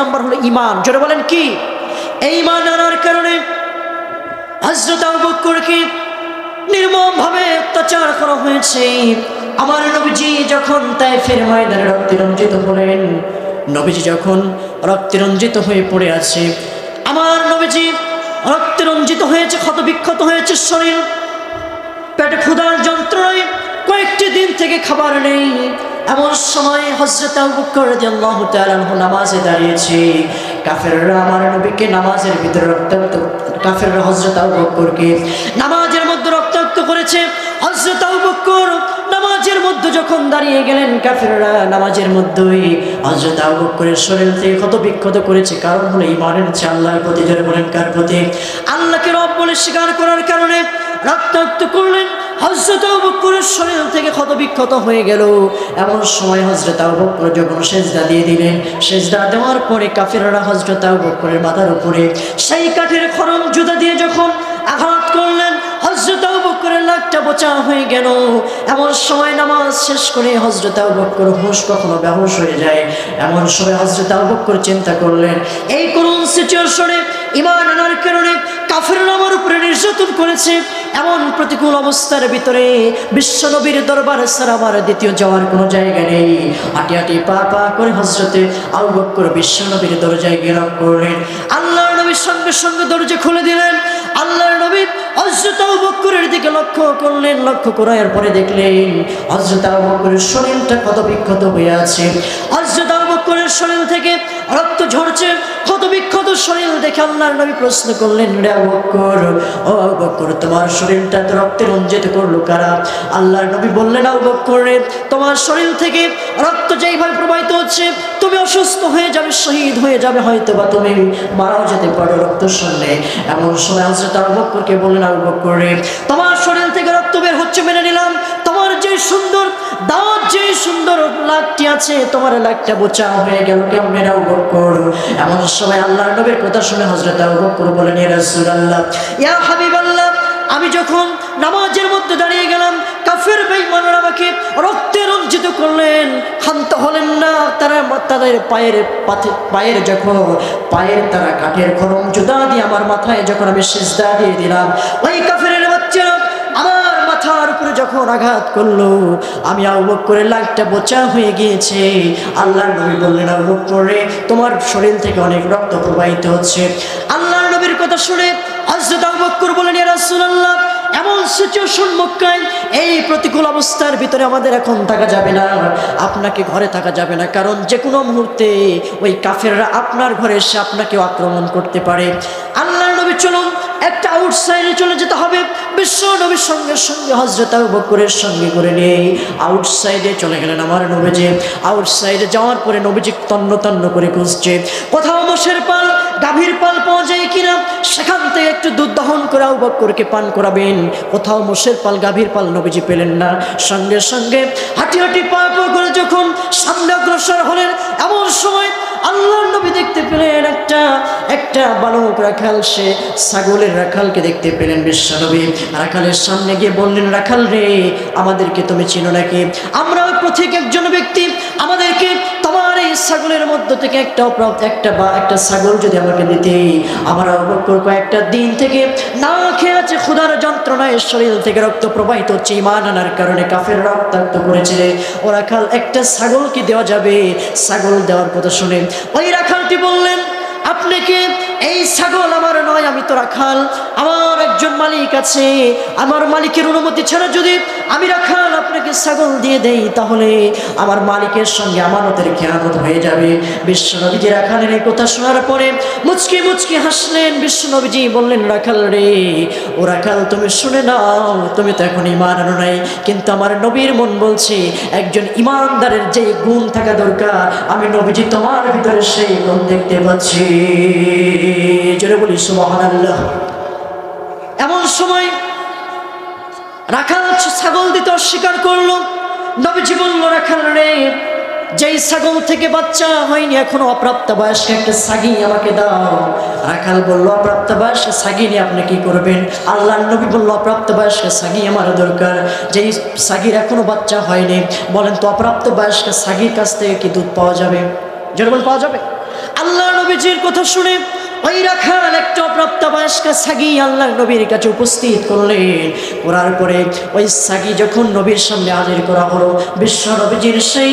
নম্বর হলো ইমান জোরে বলেন কি? এই ইমান আনার কারণে হজরত আবু বকরকে নির্মমভাবে অত্যাচার করা হয়েছে। আমার নবীজি যখন তাই ফের ময়দানে রক্তে রঞ্জিত হলেন, নবীজি যখন রক্তে রঞ্জিত হয়ে পড়ে আছে, আমার নবীজি রক্তে রঞ্জিত হয়েছে ক্ষত বিক্ষত হয়েছে, শরীর, পেটে ক্ষুধার যন্ত্রণায় কয়েকটি দিন থেকে খাবার নেই। এমন সময় হজরত নামাজে দাঁড়িয়েছে। কাফেররা আমার নবীকে নামাজের ভিতরে রক্তাক্ত, কাফেররা হজরত আবু বকরকে নামাজের মধ্যে রক্তাক্ত করেছে। হজরত আবু বকর নামাজের মধ্যে যখন দাঁড়িয়ে গেলেন, কাফেররা নামাজের মধ্যেই হজরত আবু বকরের শরীর থেকে ক্ষত বিক্ষত করেছে। কারণ হলো ইমানের হচ্ছে আল্লাহর প্রতি জোরে বলেন কার প্রতি। আল্লাহকে রব বলে স্বীকার করার কারণে রক্তাক্ত করলেন। হজরত বকরের শরীর থেকে ক্ষত বিক্ষত হয়ে গেল। এমন সময় হজরত বকর যখন সেজদা দিয়ে দিলেন, সেজদা দেওয়ার পরে কাফিররা হজরত বকরের মাথার উপরে সেই কাঠের খরম জুতা দিয়ে যখন আঘাত করলেন হজরত বকরের লাখটা বোচা হয়ে গেল। এমন সময় নামাজ শেষ করে হজরত বকর হুশ কখনো বেহুশ হয়ে যায়। এমন সময় হজরত বকর চিন্তা করলেন, এই করুণ সিচুয়েশনে ইমান আনার কারণে কাফের আমার উপরে নির্যাতন করেছে, এমন প্রতিকূল অবস্থার ভিতরে বিশ্বনবীর দরবার ছাড়া আমার দ্বিতীয় যাওয়ার কোনো জায়গা নেই। হাঁটি হাঁটি পা পা করে হজরতে আবু বকর বিশ্বনবীর দরজায় গেরাম করলেন। আল্লাহর নবীর সঙ্গে সঙ্গে দরজা খুলে দিলেন। আল্লাহর নবী হজরত আবু বকরের দিকে লক্ষ্য করলেন, লক্ষ্য করার পরে দেখলেন হজরত আবু বকরের শরীরটা কত বিক্ষত হয়ে আছে। হজরত বকরের শরীর থেকে রক্ত ঝরছে ক্ষত বিক্ষত শরীর দেখে আল্লাহর নবী প্রশ্ন করলেন, রে আবু বকর, ও আবু বকর, তোমার শরীরটা তো রক্তে রঞ্জিত করল কারা? আল্লাহর নবী বললেন, আবু বকর রে, তোমার শরীর থেকে রক্ত যেইভাবে প্রবাহিত হচ্ছে, তুমি অসুস্থ হয়ে যাবে, শহীদ হয়ে যাবে হয়তো বা তুমি মারাও যেতে পারো রক্ত শুনলে এমন সময় হজরত আবু বকরকে বললেন, আবু বকর রে, তোমার শরীর থেকে রক্ত বের হচ্ছে, মেনে নিলাম। তোমার যে সুন্দর, দাঁত যে সুন্দর লাকটি আছে, তোমার লাকটা বোচা হয়ে গেল, কেমন আবু বকর এমন সময় আল্লাহর নবীর কথা শুনে হজরত আবু বকর বলেন রাসূলুল্লাহ, ইয়া হাবিবাল্লাহ, আমি যখন নামাজের মধ্যে দাঁড়িয়ে গেলাম, কাফের বেঈমানরা আমাকে রক্তে রঞ্জিত করলেন। ক্ষান্ত হলেন না, তারা তাদের পায়ের পাথে, পায়ের যখন, পায়ের তারা কাঠের খরম জুতা দিয়ে আমার মাথায় যখন আমি সিজদা দিয়ে দিলাম, ওই কাফের যখন আঘাত করল। আমি আউবক করে লাইটটা বোচা হয়ে গিয়েছে। আল্লাহর নবী বললেন আউবক করে তোমার শরীর থেকে অনেক রক্ত প্রবাহিত হচ্ছে। আল্লাহ নবীর কথা শুনে আবু করব বলেন রাসূলুল্লাহ এমন সিচুয়েশন মক্কায় এই প্রতিকূল অবস্থার ভিতরে আমাদের এখন থাকা যাবে না। আপনাকে ঘরে থাকা যাবে না, কারণ যে কোনো মুহূর্তে ওই কাফেররা আপনার ঘরে এসে আপনাকে আক্রমণ করতে পারে। আল্লাহর নবী, চলুন একটা আউটসাইডে চলে যেতে হবে। বিশ্ব নবীর সঙ্গে সঙ্গে হজরত বকরের সঙ্গে করে নিয়ে আউটসাইডে চলে গেলেন আমার নবীজি। আউটসাইডে যাওয়ার পরে নবীজি তন্ন তন্ন করে খুঁজছে। কোথাও মোষের পাল গাভীর পাল পাওয়া যায় কিনা, সেখান থেকে একটু দুধ দহন করে আবু বকরকে পান করাবেন। কোথাও মোষের পাল, গাভীর পাল নবীজি পেলেন না। সঙ্গে সঙ্গে হাঁটি হাঁটি পা করে যখন সামনে অগ্রসর হলেন, এমন সময় আল্লাহর নবী দেখতে পেলেন একটা একটা বালক রাখাল, সে ছাগলের রাখালকে দেখতে পেলেন বিশ্বনবী। রাখালের সামনে গিয়ে বললেন, রাখাল রে, আমাদেরকে তুমি চিনো নাকি? আমরা প্রত্যেক একজন ব্যক্তি, আমাদেরকে এই ছাগলের মধ্য থেকে একটা একটা বা একটা ছাগল যদি আমাকে দিতে, আমার কয়েকটা দিন থেকে না খেয়ে আছে, ক্ষুধার যন্ত্রণায় শরীর থেকে রক্ত প্রবাহিত হচ্ছে ইমান আনার কারণে কাফের রক্তাক্ত করেছে ওরা খাল একটা ছাগল কি দেওয়া যাবে? ছাগল দেওয়ার কথা শুনে ওই রাখালটি বললেন আপনাকে এই ছাগল আমার নয়, আমি তো রাখাল আমার একজন মালিক আছে। আমার মালিকের অনুমতি ছাড়া যদি আমি রাখাল আপনাকে ছাগল দিয়ে দেই, তাহলে আমার মালিকের সঙ্গে আমানতের খেয়ানত হয়ে যাবে। বিশ্বনবীজি রাখালের এই কথা শোনার পরে মুচকি মুচকি হাসলেন। বিশ্বনবীজি বললেন রাখাল রে ও রাখাল তুমি শুনে নাও, তুমি তো এখন ইমান আনো নাই। কিন্তু আমার নবীর মন বলছে, একজন ইমানদারের যে গুণ থাকা দরকার, আমি নবীজি তোমার ভিতরে সেই গুণ দেখতে পাচ্ছি। জোরে বলি, সুবহানাল্লাহ। এমন সময় রাখাল ছাগল দিতে অস্বীকার করল। নবীজি বলল রাখাল, রে, যেই ছাগল থেকে বাচ্চা হয়নি, এখনও অপ্রাপ্ত বয়স্ক একটা সাগি আমাকে দাও। রাখাল বলল অপ্রাপ্ত বয়স্ক সাগি নিয়ে আপনি কি করবেন? আল্লাহ নবী বলল অপ্রাপ্ত বয়স্ক সাগি আমার দরকার। যেই সাগির এখনও বাচ্চা হয়নি, বলেন তো অপ্রাপ্ত বয়স্ক সাগির কাছ থেকে কি দুধ পাওয়া যাবে? যেরকম পাওয়া যাবে। আল্লাহ নবীজির কথা শুনে ওই রাখাল একটা প্রাপ্তবয়স্কা সাগি আল্লাহ নবীর কাছে উপস্থিত করলেন। করার পরে ওই সাগি যখন নবীর সামনে হাজির করা হলো, বিশ্ব সেই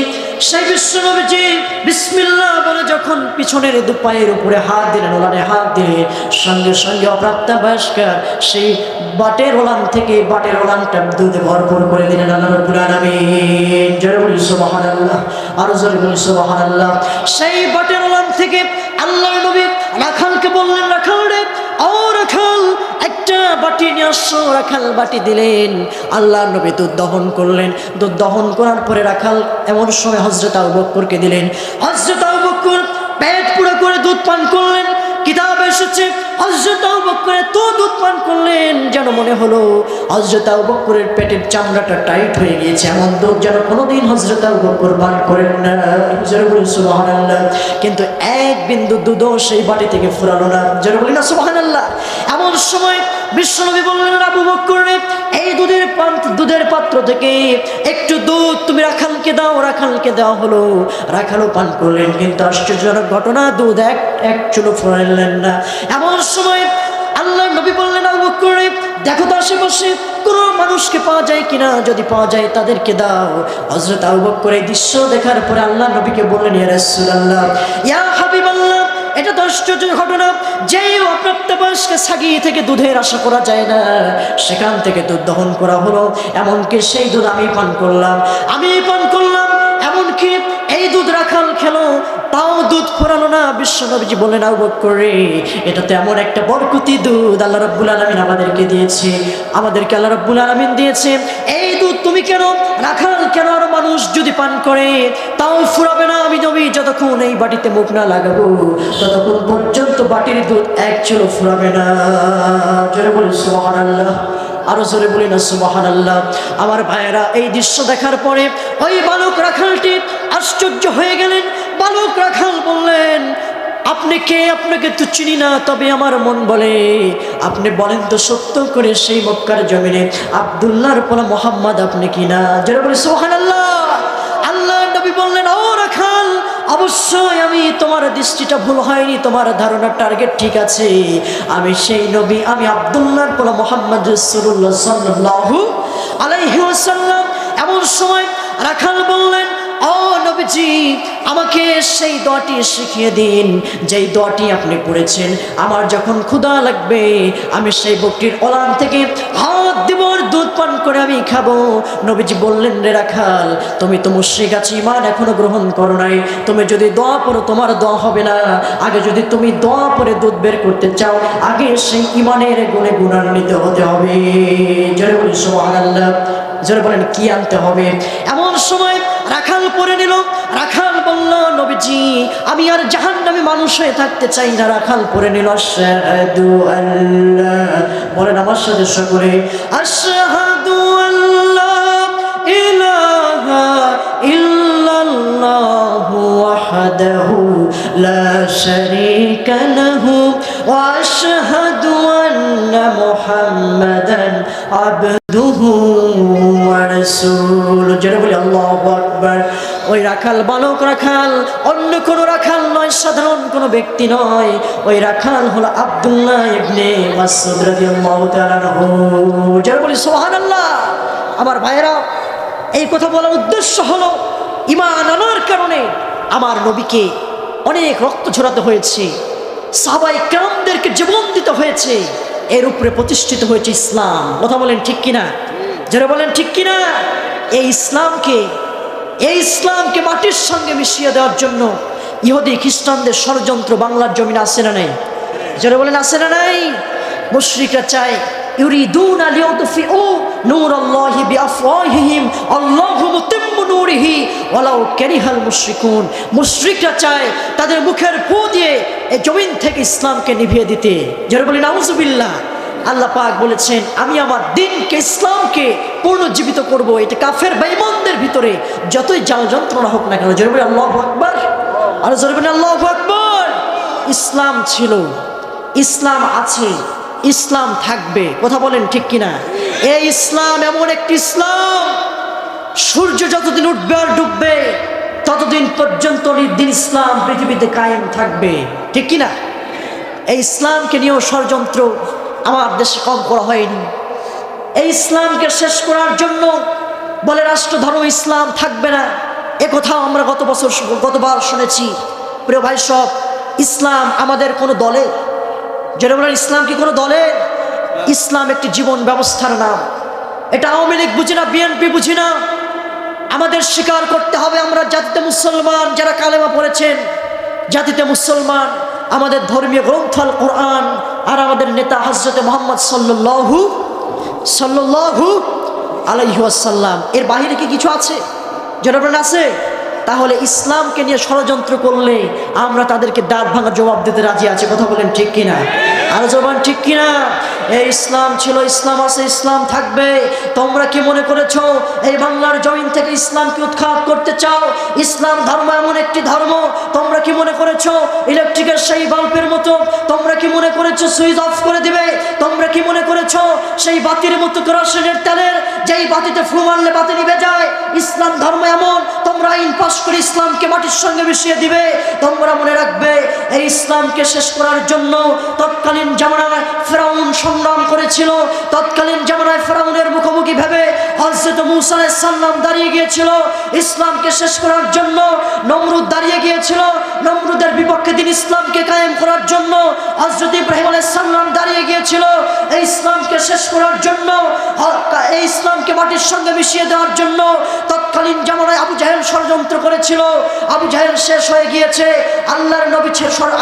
সেই বিশ্ব নবীজি বিসমিল্লাহ বলে যখন পিছনের দু পায়ের উপরে হাত দিলেন ওলানে হাত দিলেন সঙ্গে সঙ্গে অপ্রাপ্তবয়স্কা সেই বাটের ওলান থেকে বাটের ওলানটা দুধে ভরপুর করে দিলেন আল্লাহ রব্বুল আলামিন। জোরে বলি সুবহানাল্লাহ। আরও জোরে বলি সেই বাটের ওলান থেকে আল্লাহ নবী রাখালকে বললেন, রাখাল রে ও রাখাল। একটা বাটি নিয়ে আসো রাখাল বাটি দিলেন। আল্লাহ নবী দুধ দহন করলেন। দুধ দহন করার পরে রাখাল এমন সময় হজরত আবু বক্করকে দিলেন হজরত আবু বক্কর, পেট পুরো করে দুধ পান করলেন? কিতাব এসেছে হজরত আবু বক্কর তো দুধ পান করলেন, যেন মনে হলো হজরত আবু বক্করের পেটের চামড়াটা টাইট হয়ে গিয়েছে, এমন দুধ যেন কোনোদিন হজরত আবু বক্কর পান করেন না। কিন্তু এক বিন্দু দুধও সেই বাটি থেকে ফুরালো না। জোরে বলি না, সুবহানাল্লাহ। এমন সময় বিশ্বনবী বললেন, আবু বক্কর এই দুধের দুধের পাত্র থেকে একটু দুধ তুমি রাখালকে দাও রাখালকে দেওয়া হলো। রাখালও পান করলেন কিন্তু আশ্চর্যজনক ঘটনা দুধ এক এক চুলো ফুরাইলেন না। এমন সময় আল্লাহ নবী বললেন আবু বক্কর রে, দেখো তো আশেপাশে কোনো মানুষকে পাওয়া যায় কিনা? যদি পাওয়া যায় তাদেরকে দাও। হজরত আবু এই দৃশ্য দেখার পরে আল্লাহ নবীকে বললেন ইয়া রাসূলুল্লাহ ইয়া হাবিবাল্লাহ এটা তো আশ্চর্যের ঘটনা। যে অপ্রাপ্তবয়স্ক সাগি থেকে দুধের আশা করা যায় না, সেখান থেকে দুধ দহন করা হলো। এমনকি সেই দুধ আমি পান করলাম। আমি পান করলাম, এমনকি এই দুধ রাখাল খেলো, তাও দুধ ফোরালো না। বিশ্বনবীজি বলে না করে এটাতে এমন একটা বরকতি দুধ। আল্লাহ রব্বুল আলমিন আমাদেরকে দিয়েছে। আমাদেরকে আল্লাহ রব্বুল আলমিন দিয়েছে। এই দুধ তুমি কেন, রাখাল কেন আরও মানুষ যদি পান করে, তাও ফুরাবে না? যতক্ষণ এই বাটিতে মুখ না লাগাবো, ততক্ষণ পর্যন্ত বাটির দুধ এক চলো ফুরাবে না। জোরে বলি সুবহানাল্লাহ। আরও জোরে বলি না সুবাহান আল্লাহ আমার ভাইয়েরা, এই দৃশ্য দেখার পরে ওই বালক রাখালটি আশ্চর্য হয়ে গেলেন। বালক রাখাল বললেন, আপনি কে? আপনাকে তো চিনি না, তবে আমার মন বলে। আপনি বলেন তো সত্য করে সেই মক্কার জমিনে আবদুল্লাহর পোলা মোহাম্মদ আপনি কি না যেটা বলে সোহান আল্লাহ অবশ্যই আমি তোমার দৃষ্টিটা ভুল হয়নি, তোমার ধারণার টার্গেট ঠিক আছে। আমি সেই নবী, আমি আবদুল্লাহ পোলা মোহাম্মদ রসুল্লাহ সাল্লাহু এমন সময় রাখাল বললেন ও নবীজি, আমাকে সেই দোয়াটি শিখিয়ে দিন। যেই দোয়াটি আপনি পড়েছেন, আমার যখন ক্ষুধা লাগবে, আমি সেই বকটির ওলান থেকে হাত দিব দুধ পান করে আমি খাব। নবীজি বললেন, রে রাখাল, তুমি তো মুশ্রিক আছি ইমান এখনও গ্রহণ করো নাই। তুমি যদি দোয়া পড়ো, তোমার দোয়া হবে না। আগে যদি তুমি দোয়া পরে দুধ বের করতে চাও, আগে সেই ইমানের গুণে গুণান্বিত হতে হবে। জোরে বলি সুবহানাল্লাহ। জোরে বলেন, কি আনতে হবে? এমন সময় রাখাল পরে নিল। রাখাল বলল, নবীজি, আমি আর জাহান নামে মানুষ হয়ে থাকতে চাই না। রাখাল পরে নিল বলেন আমার সাথে সকলে, আশহাদু আল্লাহ ইলাহা ইল্লাল্লাহু লা মুহাম্মাদান আবদুহু ওয়া রাসূলুহু যেটা বলি, আল্লাহু ওই রাখাল বালক রাখাল, অন্য কোনো রাখাল নয়, সাধারণ কোনো ব্যক্তি নয়। ওই রাখাল হলো আব্দুল্লাহ ইবনে মাসউদ রাদিয়াল্লাহু তাআলা যারা বলি, সুবহানাল্লাহ। আমার ভাইয়েরা, এই কথা বলার উদ্দেশ্য হলো ইমান আনার কারণে আমার নবীকে অনেক রক্ত ঝরাতে হয়েছে সাহাবাই কামদেরকে জীবন দিতে হয়েছে। এর উপরে প্রতিষ্ঠিত হয়েছে ইসলাম। কথা বলেন ঠিক কিনা? যারা বলেন ঠিক কিনা? এই ইসলামকে এই ইসলামকে মাটির সঙ্গে মিশিয়ে দেওয়ার জন্য ইহুদি, খ্রিস্টানদের ষড়যন্ত্র বাংলার জমিনে আসে না নাই? যারা বলেন আসে না নাই? মুশ্রিকরা চায় ইউরিদুন লিউতফিউ নূর আল্লাহি বিআফওয়াহিহিম আল্লাহু মুতিম্মু নূরিহি ওয়ালাউ কারিহাল মুশরিকুন মুশরিকরা চায় তাদের মুখের ফু দিয়ে এই জমিন থেকে ইসলামকে নিভিয়ে দিতে। যারা বলেন, নাউজুবিল্লাহ। আল্লাহ পাক বলেছেন, আমি আমার দিনকে ইসলামকে পুনর্জীবিত করব। এটা কাফের বেঈমানদের ভিতরে যতই জাল যন্ত্রণা হোক না কেন, জোরে বলে আল্লাহ আকবার। আর জোরে বলে আল্লাহ আকবার। ইসলাম ছিল, ইসলাম আছে। ইসলাম থাকবে। কথা বলেন ঠিক কিনা? এই ইসলাম এমন একটি ইসলাম, সূর্য যতদিন উঠবে আর ডুববে, ততদিন পর্যন্ত দিন ইসলাম পৃথিবীতে কায়েম থাকবে। ঠিক কিনা? এই ইসলামকে নিয়েও ষড়যন্ত্র আমার দেশে কম করা হয়নি। এই ইসলামকে শেষ করার জন্য বলে রাষ্ট্র, ধর্ম, ইসলাম থাকবে না। এ কথাও আমরা গত বছর, গতবার শুনেছি। প্রিয় ভাই সব, ইসলাম আমাদের কোনো দলে যেটা বলেন ইসলাম কি কোনো দলে? ইসলাম একটি জীবন ব্যবস্থার নাম। এটা আওয়ামী লীগ বুঝি না, বিএনপি বুঝি না। আমাদের স্বীকার করতে হবে আমরা জাতিতে মুসলমান, যারা কালেমা পড়েছেন। জাতিতে মুসলমান, আমাদের ধর্মীয় গ্রন্থ আল কোরআন আর আমাদের নেতা হজরতে মোহাম্মদ সাল্লু সাল্লু আলাইহাসাল্লাম এর বাহিরে কি কিছু আছে? জনগণ আছে? তাহলে ইসলামকে নিয়ে ষড়যন্ত্র করলে আমরা তাদেরকে দাঁত ভাঙা জবাব দিতে রাজি আছি। কথা বলেন ঠিক কিনা? আর জবান ঠিক কিনা? এই ইসলাম ছিল, ইসলাম আছে, ইসলাম থাকবে। তোমরা কি মনে করেছ, এই বাংলার জমিন থেকে ইসলামকে উৎখাত করতে চাও? ইসলাম ধর্ম এমন একটি ধর্ম। তোমরা কি মনে করেছ ইলেকট্রিকের সেই বাল্বের মতো? তোমরা কি মনে করেছ, সুইচ অফ করে দিবে? তোমরা কি মনে করেছ, সেই বাতির মতো কেরোসিনের তেলের, যেই বাতিতে ফু মারলে বাতি নিভে যায়? ইসলাম ধর্ম এমন। তোমরা আইন পাশ করে ইসলামকে মাটির সঙ্গে মিশিয়ে দিবে। তোমরা মনে রাখবে, এই ইসলামকে শেষ করার জন্য তৎকালীন জামানায় ফেরাউন সংগ্রাম করেছিল। তৎকালীন জামানায় ফেরাউনের মুখোমুখি ভেবে হজরত মুসা সাল্লাম দাঁড়িয়ে গিয়েছিল। ইসলামকে শেষ করার জন্য নমরুদ দাঁড়িয়ে গিয়েছিল। নমরুদের বিপক্ষে দিন ইসলামকে কায়েম করার জন্য হজরত ইব্রাহিম সাল্লাম দাঁড়িয়ে গিয়েছিল। এই ইসলামকে শেষ করার জন্য এই ইসলামকে মাটির সঙ্গে মিশিয়ে দেওয়ার জন্য তৎকালীন জামানায় আবু জাহেল ষড়যন্ত্র করেছিল। আবু জাহেল শেষ হয়ে গিয়েছে। আল্লাহর নবী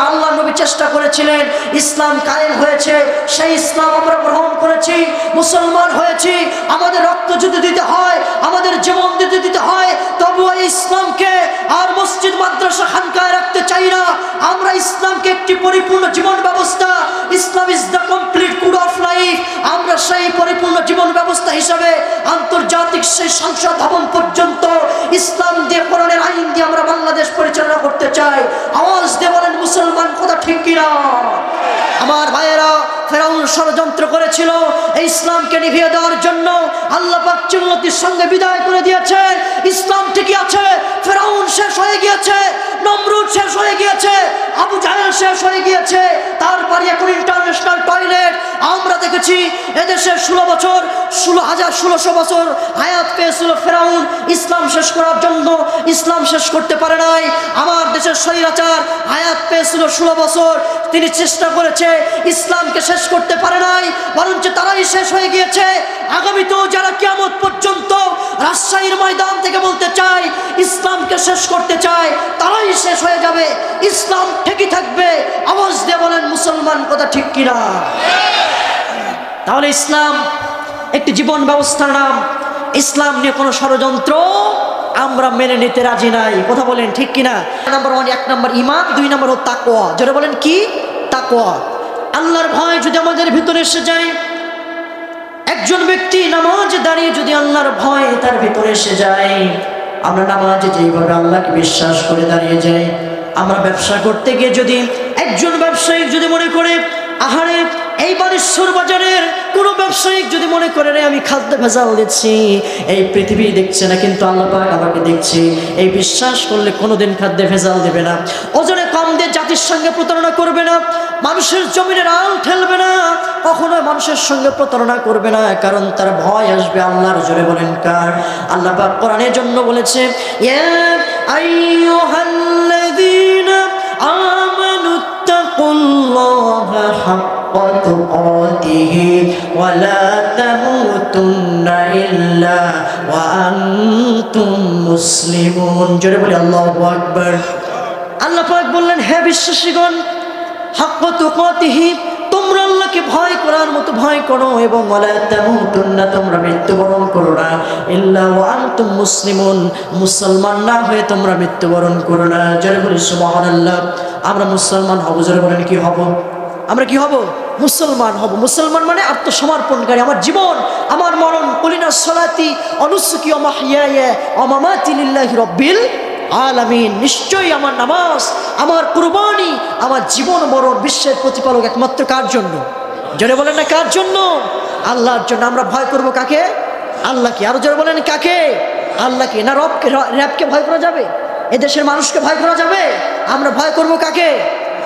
আল্লাহ নবী চেষ্টা করেছিলেন। ইসলাম কায়েম হয়েছে। সেই ইসলাম আমরা গ্রহণ করেছি, মুসলমান হয়েছি, আমাদের রক্ত যদি দিতে হয়, আমাদের জীবন দিতে দিতে হয়, তবু এই ইসলামকে আর মসজিদ, মাদ্রাসা খানকায় রাখতে চাই না। আমরা ইসলামকে একটি পরিপূর্ণ জীবন ব্যবস্থা, Islam is the complete code of life আমরা সেই পরিপূর্ণ জীবন ব্যবস্থা হিসাবে আন্তর্জাতিক সেই সংসদ ভবন পর্যন্ত ইসলাম দিয়ে, কোরআনের আইন দিয়ে আমরা বাংলাদেশ পরিচালনা করতে চাই। আওয়াজ দিয়ে বলেন, মুসলমান কথা ঠিক কিনা? আমার ভাইয়েরা ফেরাউন ষড়যন্ত্র করেছিল। এই ইসলামকে নিভিয়ে দেওয়ার জন্য আল্লাহ পাক চুন্নতির সঙ্গে বিদায় করে দিয়েছে। ইসলাম ঠিকই আছে, ফেরাউন শেষ হয়ে গিয়েছে। নমরুদ শেষ হয়ে গিয়েছে, আবু জাহেল শেষ হয়ে গিয়েছে, তারপরে এখন ইন্টারন্যাশনাল টয়লেট আমরা দেখেছি এদেশে ষোলো বছর, ষোলো হাজার ষোলোশো বছর হায়াত পেয়েছিল ফেরাউন। ইসলাম শেষ করার জন্য ইসলাম শেষ করতে পারে নাই। আমার দেশের স্বৈরাচার হায়াত পেয়েছিল ষোলো বছর। তিনি চেষ্টা করেছে ইসলামকে শেষ করতে পারে নাই, বরঞ্চ তারাই শেষ হয়ে গিয়েছে। আগামীতেও যারা কিয়ামত পর্যন্ত রাজশাহীর ময়দান থেকে বলতে চায়, ইসলামকে শেষ করতে চায়, তারাই শেষ হয়ে যাবে। ইসলাম ঠিকই থাকবে। আওয়াজ দিয়ে বলেন, মুসলমান কথা ঠিক কিনা? তাহলে ইসলাম একটি জীবন ব্যবস্থার নাম। ইসলাম নিয়ে কোনো ষড়যন্ত্র আমরা মেনে নিতে রাজি নাই। কথা বলেন, ঠিক কিনা? নাম্বার ওয়ান, এক নম্বর ইমান দুই নম্বর হল তাকোয়া যেটা বলেন, কি? তাকোয়া আল্লাহর ভয় যদি আমাদের ভিতরে এসে যায়, একজন ব্যক্তি নামাজ দাঁড়িয়ে যদি আল্লাহর ভয় তার ভিতরে এসে যায় আমরা নামাজে যেইভাবে আল্লাহকে বিশ্বাস করে দাঁড়িয়ে যাই, আমরা ব্যবসা করতে গিয়ে যদি একজন ব্যবসায়ী যদি মনে করে, আহারে, এই বানেশ্বর বাজারের কোনো ব্যবসায়িক যদি মনে করে, রে, আমি খাদ্য ভেজাল দিচ্ছি, এই পৃথিবী দেখছে না, কিন্তু আল্লাহ আমাকে দেখছি, এই বিশ্বাস করলে কোনোদিন খাদ্যে ভেজাল দেবে না। ওজনে জাতির সঙ্গে প্রতারণা করবে না, মানুষের জমিনের আল ঠেলবে না কখনো মানুষের সঙ্গে প্রতারণা করবে না, কারণ তার ভয় আসবে আল্লাহর জোরে বলেন কার? আল্লাহ কোরআনের জন্য বলেছে মুসলিমুন। জোরে বলি, আল্লাহ আকবার। আল্লাহ পাক বললেন, হে বিশ্বাসীগণ হাক্কা তুকাতিহি, তোমরা আল্লাহকে ভয় করার মতো ভয় করো এবং তোমরা মৃত্যুবরণ করো না। আনতুম মুসলিমুন, মুসলমান না হয়ে তোমরা মৃত্যুবরণ করো না। জয় বলি, সুবহানাল্লাহ। আমরা মুসলমান হব, জোরে বলেন, কি হব? আমরা কি হব? মুসলমান হব। মুসলমান মানে আত্মসমর্পণকারী। আমার জীবন, আমার মরণ, কলিনা সলাতি, অনুসুকি অমাহিয়া অমামাতি লিল্লাহি রব্বিল আলামিন, নিশ্চয়ই আমার নামাজ, আমার কুরবানি, আমার জীবন মরণ বিশ্বের প্রতিপালক একমাত্র কার জন্য? জোরে বলেন না কার জন্য? আল্লাহর জন্য। আমরা ভয় করব কাকে? আল্লাহকে। আরও জোরে বলেন কাকে? আল্লাহকে। না রবকে র্যাবকে ভয় করা যাবে? এদেশের মানুষকে ভয় করা যাবে? আমরা ভয় করব কাকে?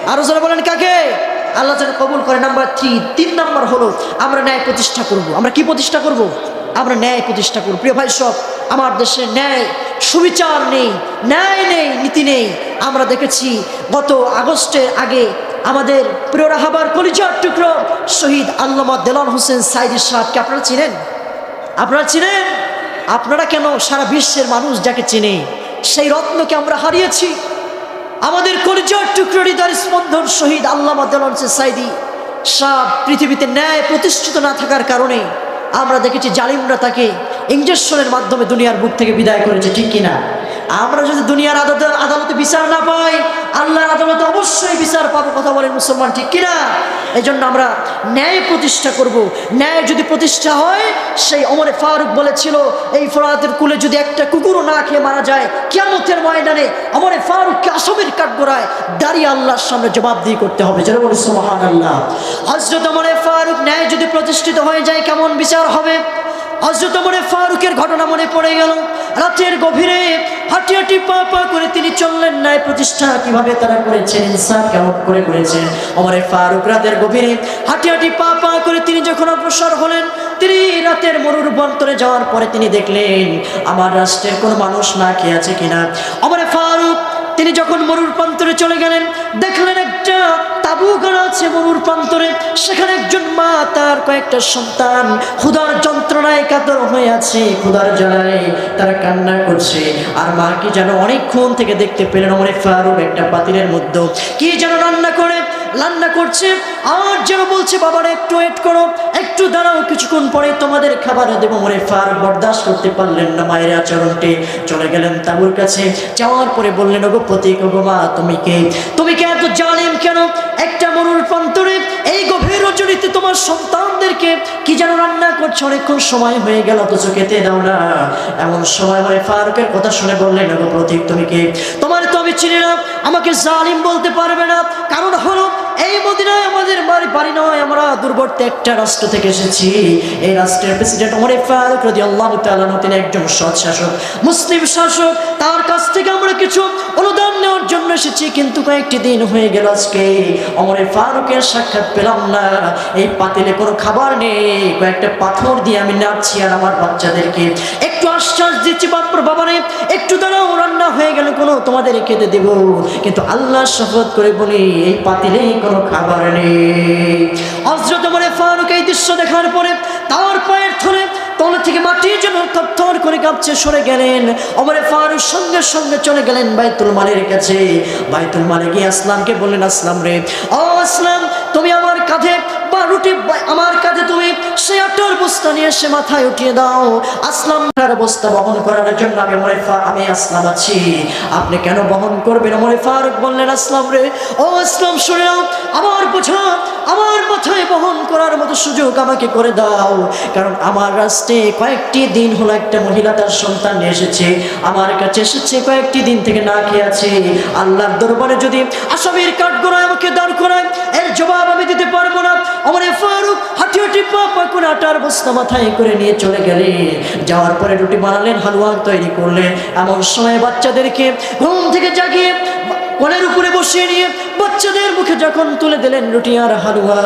আরও যারা বলেন কাকে? আল্লাহ যেন কবুল করে। নাম্বার থ্রি, তিন নাম্বার হলো আমরা ন্যায় প্রতিষ্ঠা করব। আমরা কি প্রতিষ্ঠা করব। আমরা ন্যায় প্রতিষ্ঠা করব। প্রিয় ভাই সব, আমার দেশে ন্যায় সুবিচার নেই, ন্যায় নেই, নীতি নেই। আমরা দেখেছি গত আগস্টের আগে আমাদের প্রিয় রাহাবার কলিজার টুকরো শহীদ আল্লামা দেলন হোসেন সাইদি সাহেবকে আপনারা চিনেন? আপনারা চিনেন? আপনারা কেন সারা বিশ্বের মানুষ যাকে চেনে? সেই রত্নকে আমরা হারিয়েছি। আমাদের কলিজার টুকরো হৃদয় স্পন্দন শহীদ আল্লামা দেলন হোসেন সাইদি সব পৃথিবীতে ন্যায় প্রতিষ্ঠিত না থাকার কারণে আমরা দেখেছি জালিমরা তাকে ইঞ্জেকশনের মাধ্যমে দুনিয়ার বুক থেকে বিদায় করেছে ঠিক কিনা? আমরা যদি দুনিয়ার আদালতে আদালতে বিচার না পাই, আল্লাহর আদালতে অবশ্যই বিচার পাবো, কথা বলেন মুসলমান ঠিক কিনা? এই জন্য আমরা ন্যায় প্রতিষ্ঠা করব। ন্যায় যদি প্রতিষ্ঠা হয়, সেই অমরে ফারুক বলেছিল, এই ফরাতের কুলে যদি একটা কুকুরও না খেয়ে মারা যায়, কিয়ামতের ময়দানে অমরে ফারুককে আসামের কাঠগোড়ায় দাঁড়িয়ে আল্লাহর সামনে জবাবদিহি করতে হবে। যেন বলি সুবহান আল্লাহ হজরত অমরে ফারুক ন্যায় যদি প্রতিষ্ঠিত হয়ে যায়, কেমন বিচার হবে? হজরত মনে ফারুকের ঘটনা মনে পড়ে গেল। রাতের গভীরে হাঁটি হাঁটি পা পা করে তিনি চললেন ন্যায় প্রতিষ্ঠা কীভাবে তারা করেছেন? ইনসাফ কেমন করে করেছেন? অমরে ফারুক রাতের গভীরে হাঁটি হাঁটি পা পা করে তিনি যখন অগ্রসর হলেন, তিনি রাতের মরুর বন্তরে যাওয়ার পরে তিনি দেখলেন, আমার রাষ্ট্রের কোনো মানুষ না খেয়ে আছে কিনা। অমরে ফারুক, তিনি যখন মরুর প্রান্তরে চলে গেলেন, দেখলেন একটা প্রান্তরে সেখানে একজন মা, তার কয়েকটা সন্তান। ক্ষুধার যন্ত্রণায় কাতর হয়ে আছে, ক্ষুধার জ্বালায় তারা কান্না করছে। আর মা কি যেন অনেকক্ষণ থেকে দেখতে পেলেন অনেক ফারুক একটা পাতিলের মধ্যে। কি যেন রান্না করে রান্না করছে। আর যেন বলছে, বাবারা, একটু ওয়েট করো, একটু দাঁড়াও, কিছুক্ষণ পরে তোমাদের খাবার দেবো। মনে ফার বরদাস্ত করতে পারলেন না মায়ের আচরণটি। চলে গেলেন তাবুর কাছে। যাওয়ার পরে বললেন, ওগো প্রতীক গো মা, তুমি কে? তুমি কে এত জানেন কেন? একটা মরুর প্রান্তরে এই গভীর রজনীতে তোমার সন্তানদেরকে কি যেন রান্না করছে? অনেকক্ষণ সময় হয়ে গেল, অথচ খেতে দাও না। এমন সময় মানে ফারুকের কথা শুনে বললেন প্রদীপ তুমি কে? তোমার তো আমি চিনি না, আমাকে জালিম বলতে পারবে না। কারণ হলো এই মদিনায় আমাদের বাড়ি বাড়ি নয়, আমরা দূরবর্তী একটা রাষ্ট্র থেকে এসেছি। এই রাষ্ট্রের প্রেসিডেন্ট ওমর ফারুক রাদি আল্লাহ তালানো তিনি একজন সৎ শাসক, মুসলিম শাসক। তার কাছ থেকে আমরা কিছু অনুদান নেওয়ার জন্য এসেছি, কিন্তু কয়েকটি দিন হয়ে গেল আজকে। অমরে ফারুকের সাক্ষাৎ পেলাম না। এই পাতিলে কোনো খাবার নেই। কয়েকটা পাথর দিয়ে আমি নাচছি আর আমার বাচ্চাদেরকে। একটু আশ্বাস দিচ্ছি, বাপর বাবারে, একটু দাঁড়াও, রান্না হয়ে গেলে কোনো তোমাদের খেতে দেব। কিন্তু আল্লাহ শপথ করে বলি, এই পাতিলে কোনো খাবার নেই। মানে ফারুক এই দৃশ্য দেখার পরে তার পায়ের থলে তলে থেকে মাটির যেন থর করে কাঁপছে, সরে গেলেন। অমরে ফারুক সঙ্গে সঙ্গে চলে গেলেন বাইতুল মালের কাছে। বাইতুল মালে গিয়ে আসলামকে বললেন, আসলাম রে। ও আসলাম, তুমি আমার কাঁধে রুটি আমার কাঁধে তুমি সে আটার বস্তা নিয়ে সে মাথায় উঠিয়ে দাও। আসলাম তার বস্তা বহন করার জন্য আমি মনে আমি আসলাম আছি। আপনি কেন বহন করবেন? মনে ফারুক বললেন, আসলাম রে। ও আসলাম শুনে আমার বোঝা, আমার মাথায় বহন করার মতো সুযোগ আমাকে করে দাও। কারণ আমার রাস্তে কয়েকটি দিন হলো একটা মহিলা তার সন্তান নিয়ে এসেছে। আমার কাছে এসেছে কয়েকটি দিন থেকে না খেয়ে আছে। আল্লাহর দরবারে যদি আসামির কাঠগড়ায় আমাকে দাঁড় করায়, এর জবাব আমি দিতে পারব না। ফারুক হাঁটি হাঁটি পা পা করে আটার বস্তা মাথায় করে নিয়ে চলে গেলে। যাওয়ার পরে রুটি বানালেন, হালুয়া তৈরি করলেন। এমন সময় বাচ্চাদেরকে ঘুম থেকে জাগিয়ে কোলের উপরে বসিয়ে নিয়ে বাচ্চাদের মুখে যখন তুলে দিলেন রুটি আর হালুয়া,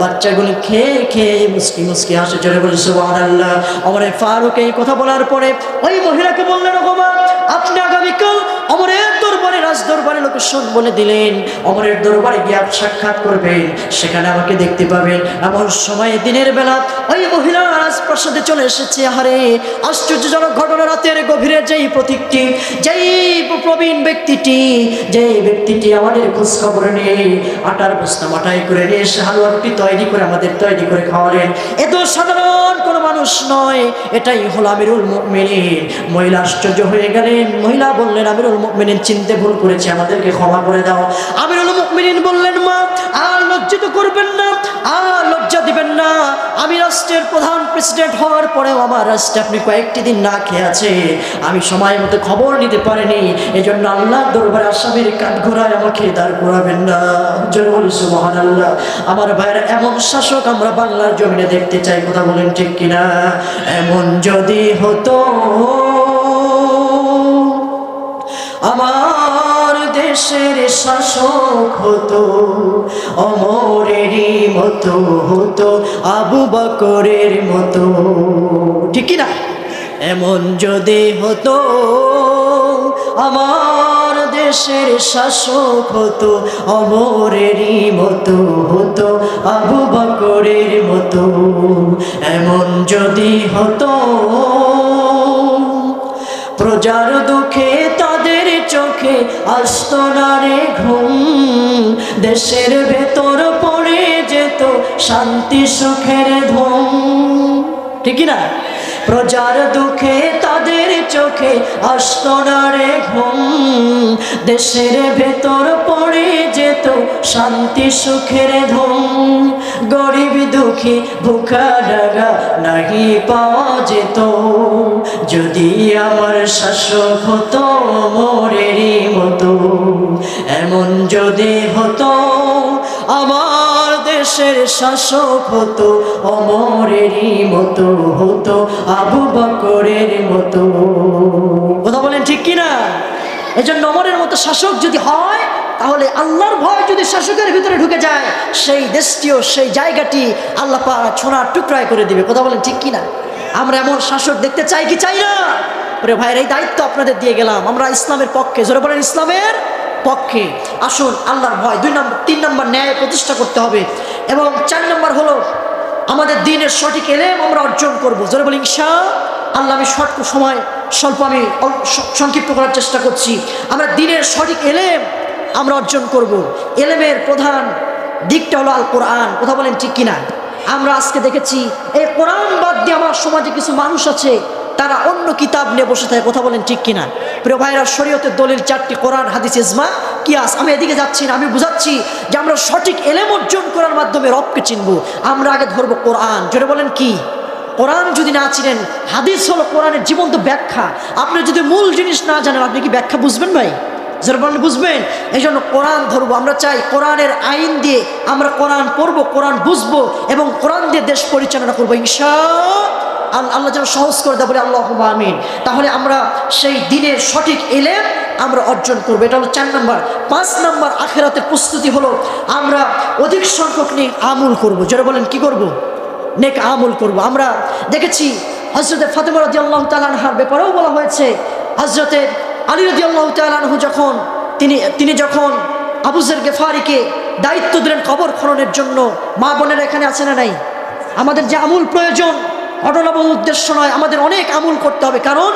বাচ্চাগুলো খেয়ে খেয়ে মুসকি মুসকি হাসে চলে বলে সুবহান আল্লাহ আমার ফারুক এই কথা বলার পরে ওই মহিলাকে বললেন ও আপনি আগামীকাল অমরের দরবারে রাজ দরবারে লোকেশন বলে দিলেন। অমরের দরবারে গিয়ে সাক্ষাৎ করবেন, সেখানে আমাকে দেখতে পাবেন। এমন সময় দিনের বেলা ওই মহিলা রাজপ্রাসাদে চলে এসেছে। আহারে, আশ্চর্যজনক ঘটনা, রাতের গভীরে যেই প্রতীকটি, যেই প্রবীণ ব্যক্তিটি, যেই ব্যক্তিটি আমাদের খোঁজ খবর নিয়ে আটার বস্তা মাটাই করে নিয়ে এসে হালুয়ারটি তৈরি করে আমাদের তৈরি করে খাওয়ালেন। এত সাধারণ কোনো মানুষ নয়। এটাই হলো আমিরুল মুমিনিন। মহিলা আশ্চর্য হয়ে গেলেন। মহিলা বললেন, আমিরুল মুমিনিন চিনতে ভুল করেছে, আমাদেরকে ক্ষমা করে দাও। আমিরুল মুমিনিন বললেন, মা, আর লজ্জিত করবেন না, আর লজ্জা দিবেন না। আমি রাষ্ট্রের প্রধান প্রেসিডেন্ট হওয়ার পরেও আমার রাষ্ট্রে আপনি কয়েকটি দিন না খেয়ে আছে। আমি সময় মতো খবর নিতে পারিনি। এই জন্য আল্লাহ দরবারে আসামের কাঠ ঘোরায় আমাকে দাঁড় করাবেন না। জন্য বলি আল্লাহ আমার ভাইয়ের, এমন শাসক আমরা বাংলার জমিনে দেখতে চাই, কথা বলেন ঠিক কিনা? এমন যদি হতো, আমার দেশের শাসক হতো অমরেরই মতো হতো, আবু বকরের মতো। ঠিক না এমন যদি হতো, আমার দেশের শাসক হতো অমরেরই মতো হতো, আবু বকরের মতো। এমন যদি হতো, প্রজার দুঃখে চোখে আসত না রে ঘুম, দেশের ভেতর পড়ে যেত শান্তি সুখের ধুম। ঠিক না? প্রজার দুঃখে তাদের চোখে আসত না রে ঘুম। দেশের ভেতর পড়ে যেত শান্তি সুখের ধুম। গরিব দুঃখী ভুখা ডাগা নাহি পাওয়া যেত। যদি আমার শাসক হতো মোরেরই মতো, এমন যদি হতো আমার শাসক হতো, অমরেরই মতো হতো, আবু বকরের মতো। কথা বলেন ঠিক কিনা? এই জন্য অমরের মতো শাসক যদি হয়, তাহলে আল্লাহর ভয় যদি শাসকের ভিতরে ঢুকে যায়, সেই দেশটিও সেই জায়গাটি আল্লাহ পা ছোনার টুকরায় করে দিবে। কথা বলেন ঠিক কিনা? আমরা এমন শাসক দেখতে চাই কি চাই না? ভাইয়ের এই দায়িত্ব আপনাদের দিয়ে গেলাম। আমরা ইসলামের পক্ষে। জোরে বলেন ইসলামের পক্ষে। আসুন, আল্লাহর ভয়। দুই নম্বর, তিন নম্বর ন্যায় প্রতিষ্ঠা করতে হবে। এবং চার নম্বর হলো, আমাদের দিনের সঠিক এলেম আমরা অর্জন করব। জোরে বলি, ইনশা, আল্লাহ, আমি শর্ট সময়, স্বল্প আমি সংক্ষিপ্ত করার চেষ্টা করছি। আমরা দিনের সঠিক এলেম আমরা অর্জন করব। এলেমের প্রধান দিকটা হলো আল কোরআন কথা বলেন ঠিক কিনা? আমরা আজকে দেখেছি, এই কোরআন বাদ দিয়ে আমার সমাজে কিছু মানুষ আছে তারা অন্য কিতাব নিয়ে বসে থাকে, কথা বলেন ঠিক কিনা? প্রিয় ভাইরা, শরীয়তের দলিল চারটি, কোরআন, হাদিস, ইজমা, কিয়াস। আমি এদিকে যাচ্ছি না, আমি বুঝাচ্ছি যে আমরা সঠিক এলেম অর্জন করার মাধ্যমে রবকে চিনব। আমরা আগে ধরবো কোরআন। জোরে বলেন কি? কোরআন যদি না চিনেন, হাদিস হলো কোরআনের জীবন্ত ব্যাখ্যা। আপনি যদি মূল জিনিস না জানেন, আপনি কি ব্যাখ্যা বুঝবেন ভাই? যারা বলেন, বুঝবেন? এই জন্য কোরআন ধরবো। আমরা চাই কোরআনের আইন দিয়ে আমরা কোরআন পড়ব, কোরআন বুঝব এবং কোরআন দিয়ে দেশ পরিচালনা করব, ইনশা আল্লাহ যেন সহজ করে দেয়, বলে আল্লাহ আমিন। তাহলে আমরা সেই দিনের সঠিক এলেম আমরা অর্জন করব। এটা হলো চার নম্বর। পাঁচ নম্বর আখেরাতের প্রস্তুতি হলো, আমরা অধিক সংখ্যক নিয়ে আমুল করব। যারা বলেন, কি করব। নেক আমল করব। আমরা দেখেছি হজরতে ফাতেমা রদি আল্লাহ তালানহার ব্যাপারেও বলা হয়েছে হজরতে আলী রদি আল্লাহ তালানহু যখন, তিনি তিনি যখন আবুজের গেফারিকে দায়িত্ব দিলেন কবর খননের জন্য, মা বোনের এখানে আছে না নাই? আমাদের যে আমূল প্রয়োজন ঘটনাবহ উদ্দেশ্য নয়, আমাদের অনেক আমল করতে হবে। কারণ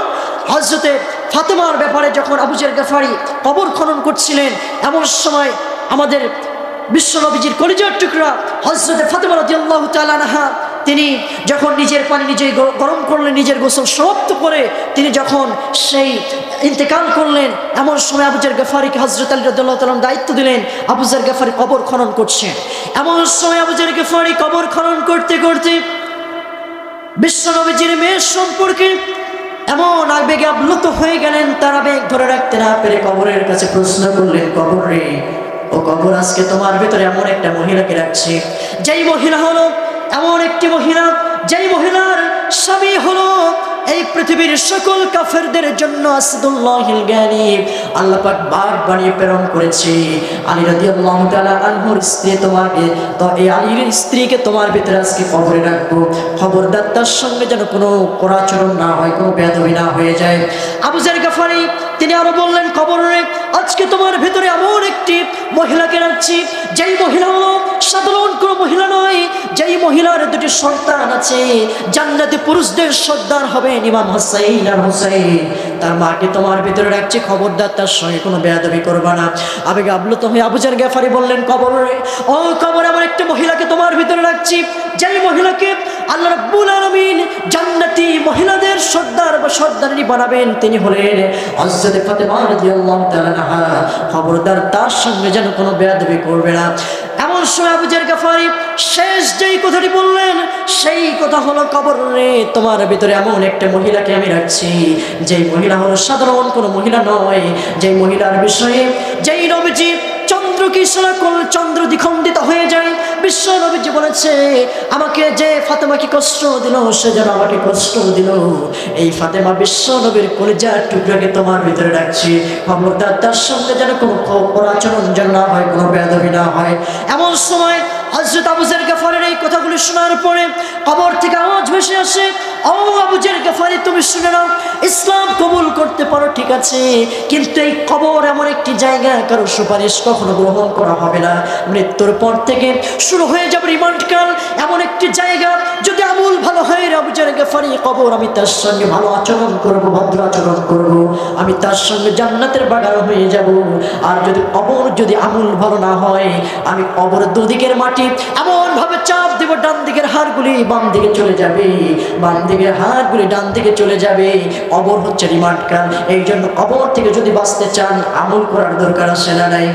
হজরতে ফাতেমার ব্যাপারে যখন আবুজের গেফারি কবর খনন করছিলেন, এমন সময় আমাদের বিশ্বনবীজির কলিজার টুকরা হজরতে ফাতেমা রাদিয়াল্লাহু তাআলা আনহা, তিনি যখন নিজের পানি নিজেই গরম করলেন, নিজের গোসল সমাপ্ত করে তিনি যখন সেই ইন্তেকাল করলেন, এমন সময় আবুজার গেফারিকে হজরত আলী রাদিয়াল্লাহু তাআলা দায়িত্ব দিলেন আবুজার গেফারি কবর খনন করছে। এমন সময় আবুজার গেফারি কবর খনন করতে করতে বিশ্বনবীজির মেয়ের সম্পর্কে এমন আবেগে আপ্লুত হয়ে গেলেন, তার আবেগ ধরে রাখতে না পেরে কবরের কাছে প্রশ্ন করলেন, কবর রে, ও কবর আজকে তোমার ভেতরে এমন একটা মহিলাকে রাখছে। যেই মহিলা হলো এমন একটি মহিলা, যেই মহিলার স্বামী হলো এই পৃথিবীর সকল কাফেরদের জন্য আসাদুল্লাহিল জ্ঞানী আল্লাহ পাক বাঘ বানিয়ে প্রেরণ করেছে। আলী রাদিয়াল্লাহু তাআলা আনহুর স্ত্রী তোমাকে, তো এই আলীর স্ত্রীকে তোমার ভিতরে আজকে কবরে রাখব। খবরদার, তার সঙ্গে যেন কোনো কোরাচরণ না হয়, কোনো বেদবি না হয়ে যায়। আবু জার গাফারি তিনি আরও বললেন কবরে আজকে তোমার ভেতরে এমন একটি মহিলাকে রাখছি, যেই মহিলা হলো সাধারণ কোনো মহিলা নয়, যেই মহিলার দুটি সন্তান আছে, জান্নাতে পুরুষদের সর্দার হবেন ইমাম হোসাইন আর হোসাইন। তার মাকে তোমার ভিতরে রাখছি, খবরদার, তার সঙ্গে কোনো বেয়াদবি করবা না। আবেগে আপ্লুত হয়ে আবুজার গ্যাফারি বললেন কবরে ও কবর আমার একটা মহিলাকে তোমার ভিতরে রাখছি, যেই মহিলাকে আল্লাহ রাব্বুল আলামিন জান্নাতি সর্দার বা সর্দারিনী বানাবেন তিনি হলেন হযরত ফাতেমা রাদিয়াল্লাহু খবরদার তার সঙ্গে যেন কোনো বেয়াদবি করবে না। এমন সময় আবুজার গাফারি শেষ যেই কথাটি বললেন, সেই কথা হলো কবর রে, তোমার ভিতরে এমন একটা মহিলাকে আমি রাখছি। যেই মহিলা হলো সাধারণ কোনো মহিলা নয়। যেই মহিলার বিষয়ে যেই নবীজি ইশারা করলে চন্দ্র দ্বিখণ্ডিত হয়ে যায় বিশ্ব নবীজি বলেছে, আমাকে যে ফাতেমাকে কষ্ট দিল, সে যেন আমাকে কষ্ট দিল। এই ফাতেমা বিশ্ব নবীর কলেজার টুকরাকে তোমার ভিতরে রাখছি। খবরদার তার সঙ্গে যেন কোনো আচরণ যেন না হয়, কোনো বেদবি না হয়। এমন সময় হজরত আবুজের গাফারের এই কথাগুলি শোনার পরে কবর থেকে আওয়াজ ভেসে আসে, ও আবুজের গাফারি, তুমি শুনে নাও, ইসলাম কবুল করতে পারো, ঠিক আছে, কিন্তু এই কবর এমন একটি জায়গা কারও সুপারিশ কখনো গ্রহণ করা হবে না। মৃত্যুর পর থেকে শুরু হয়ে যাবে রিমান্ড কাল। এমন একটি জায়গা, যদি আমূল ভালো হয় আবুজের গাফারি, কবর আমি তার সঙ্গে ভালো আচরণ করব, ভদ্র আচরণ করব। আমি তার সঙ্গে জান্নাতের বাগান হয়ে যাব। আর যদি কবর, যদি আমূল ভালো না হয়, আমি কবর দুদিকের মাটি এমন ভাবে চাপ দেব, ডান দিকের হাড়গুলি বাম দিকে চলে যাবে। বাম দিকের হাড়গুলি ডান দিকে চলে যাবে। কবর হচ্ছে রিমান্ড কাল। এই জন্য কবর থেকে যদি বাঁচতে চান, আমল করার দরকার আছে না নাই?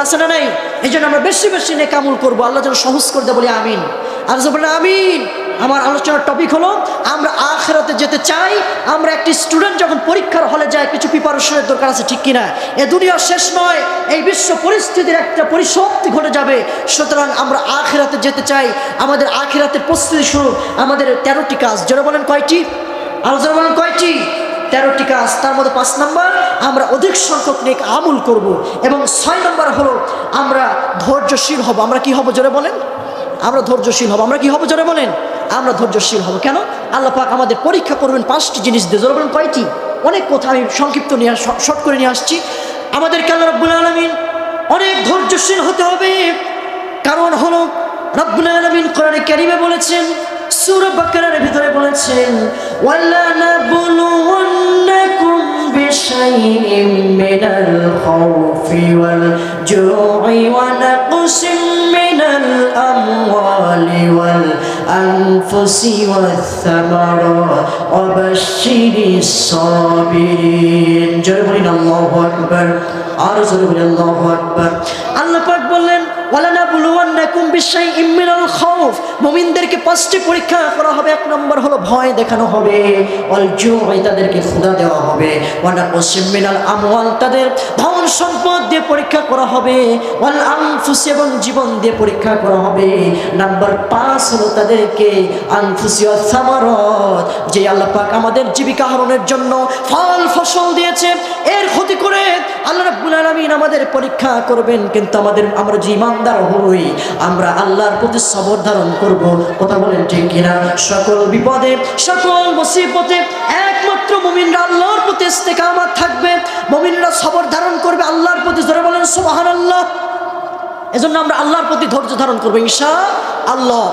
আছে নাই? এই জন্য আমরা বেশি বেশি নেকামুল করব। আল্লাহ যেন সহজ করে দেবো বলি আমিন। আর বলে আমিন। আমার আলোচনার টপিক হলো, আমরা আখেরাতে যেতে চাই, আমরা একটি স্টুডেন্ট যখন পরীক্ষার হলে যায়, কিছু প্রিপারেশনের দরকার আছে ঠিক কিনা? এ দুনিয়া শেষ নয়, এই বিশ্ব পরিস্থিতির একটা পরিসমাপ্তি ঘটে যাবে। সুতরাং আমরা আখেরাতে যেতে চাই, আমাদের আখেরাতের প্রস্তুতি শুরু আমাদের তেরোটি কাজ যারা বলেন কয়টি? আলোচনা বলেন কয়টি? তেরোটি কাজ, তার মধ্যে পাঁচ নাম্বার, আমরা অধিক সংখ্যক নেক আমল করব এবং ছয় নম্বর হলো, আমরা ধৈর্যশীল হব। আমরা কি হব, জোরে বলেন? আমরা ধৈর্যশীল হব। আমরা কি হব, জোরে বলেন? আমরা ধৈর্যশীল হব। কেন? আল্লাহ পাক আমাদের পরীক্ষা করবেন পাঁচটি জিনিস দিয়ে। জোরে কয়টি? অনেক কথা আমি সংক্ষিপ্ত নিয়ে শর্ট করে নিয়ে আসছি। আমাদেরকে আল্লাহ রব্বুল আলমিন অনেক ধৈর্যশীল হতে হবে। কারণ হলো রব্বুল আলমিন কোরআনে কারিমে বলেছেন, সূরা বাকারার ভিতরে বলেছেন ওয়া সাবিরিন জোরে বলেন, আল্লাহু আকবার। আর জোরে বলেন, আল্লাহু আকবার। আল্লাহ পাক বললেন ওয়ালানা বুলুয়ান্নাকুম বিশাইইম মিনাল খাউফ। মুমিনদেরকে পাঁচটি পরীক্ষা করা হবে। এক নম্বর হলো ভয় দেখানো হবে, ওয়াল জুই তাদেরকে ক্ষুধা দেওয়া হবে। ওয়ানা মিনাল আমওয়াল, তাদের ধন সম্পদ দিয়ে পরীক্ষা করা হবে, ওয়াল আনফুস এবং জীবন দিয়ে পরীক্ষা করা হবে। নাম্বার পাঁচ হলো তাদেরকে আনফুসি সামারাত, যে আল্লাহ পাক আমাদের জীবিকা আহরণের জন্য ফল, ফসল দিয়েছে। এর ক্ষতি করে আল্লাহ রাব্বুল আলামিন আমাদের পরীক্ষা করবেন, কিন্তু আমাদের, আমরা যে ইমানদার হই, আমরা আল্লাহর প্রতি সবর ধারণ করব। কথা বলেন ঠিক কিনা? সকল বিপদে, সকল মুসিবতে একমাত্র মুমিনরা আল্লাহর প্রতি ইস্তেকামাত থাকবে। মুমিনরা সবর ধারণ করবে। আল্লাহর প্রতি ধরে বলেন সুবহানাল্লাহ। এজন্য আমরা আল্লাহর প্রতি ধৈর্য ধারণ করব ঈশা আল্লাহ।